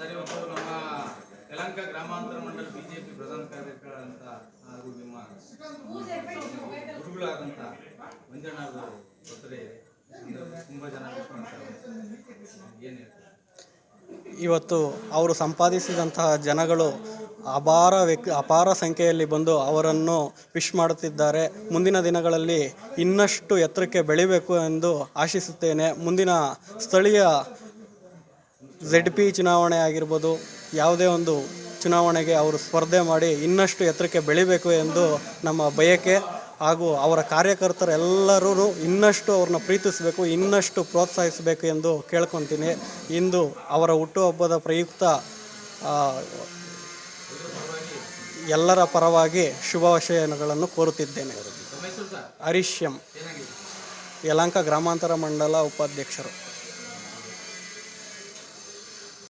ಯಲಹಂಕ ಗ್ರಾಮಾಂತರ ಮಂಡಲ ಬಿಜೆಪಿ ಪ್ರಧಾನ ಕಾರ್ಯಕರ್ತ ಹಾಗೂ ನಿಮ್ಮ ಗುರುಗಳಾದಂಥ ಮಂಜಣ್ಣವರು ಬರ್ತ್ಡೇ ತುಂಬ ಜನ ಏನು ಇವತ್ತು ಅವರು ಸಂಪಾದಿಸಿದಂತಹ ಜನಗಳು ಅಪಾರ ವ್ಯಕ್ ಅಪಾರ ಸಂಖ್ಯೆಯಲ್ಲಿ ಬಂದು ಅವರನ್ನು ವಿಶ್ ಮಾಡುತ್ತಿದ್ದಾರೆ. ಮುಂದಿನ ದಿನಗಳಲ್ಲಿ ಇನ್ನಷ್ಟು ಎತ್ತರಕ್ಕೆ ಬೆಳಿಬೇಕು ಎಂದು ಆಶಿಸುತ್ತೇನೆ. ಮುಂದಿನ ಸ್ಥಳೀಯ ಝೆಡ್ ಪಿ ಚುನಾವಣೆ ಆಗಿರ್ಬೋದು, ಯಾವುದೇ ಒಂದು ಚುನಾವಣೆಗೆ ಅವರು ಸ್ಪರ್ಧೆ ಮಾಡಿ ಇನ್ನಷ್ಟು ಎತ್ತರಕ್ಕೆ ಬೆಳಿಬೇಕು ಎಂದು ನಮ್ಮ ಬಯಕೆ ಹಾಗೂ ಅವರ ಕಾರ್ಯಕರ್ತರೆಲ್ಲರೂ ಇನ್ನಷ್ಟು ಅವ್ರನ್ನ ಪ್ರೀತಿಸಬೇಕು, ಇನ್ನಷ್ಟು ಪ್ರೋತ್ಸಾಹಿಸಬೇಕು ಎಂದು ಕೇಳ್ಕೊತೀನಿ. ಇಂದು ಅವರ ಹುಟ್ಟುಹಬ್ಬದ ಪ್ರಯುಕ್ತ ಎಲ್ಲರ ಪರವಾಗಿ ಶುಭಾಶಯಗಳನ್ನು ಕೋರುತ್ತಿದ್ದೇನೆ. ಹರಿಶ್ಯಂ ಯಲಂಕ ಗ್ರಾಮಾಂತರ ಮಂಡಲ ಉಪಾಧ್ಯಕ್ಷರು.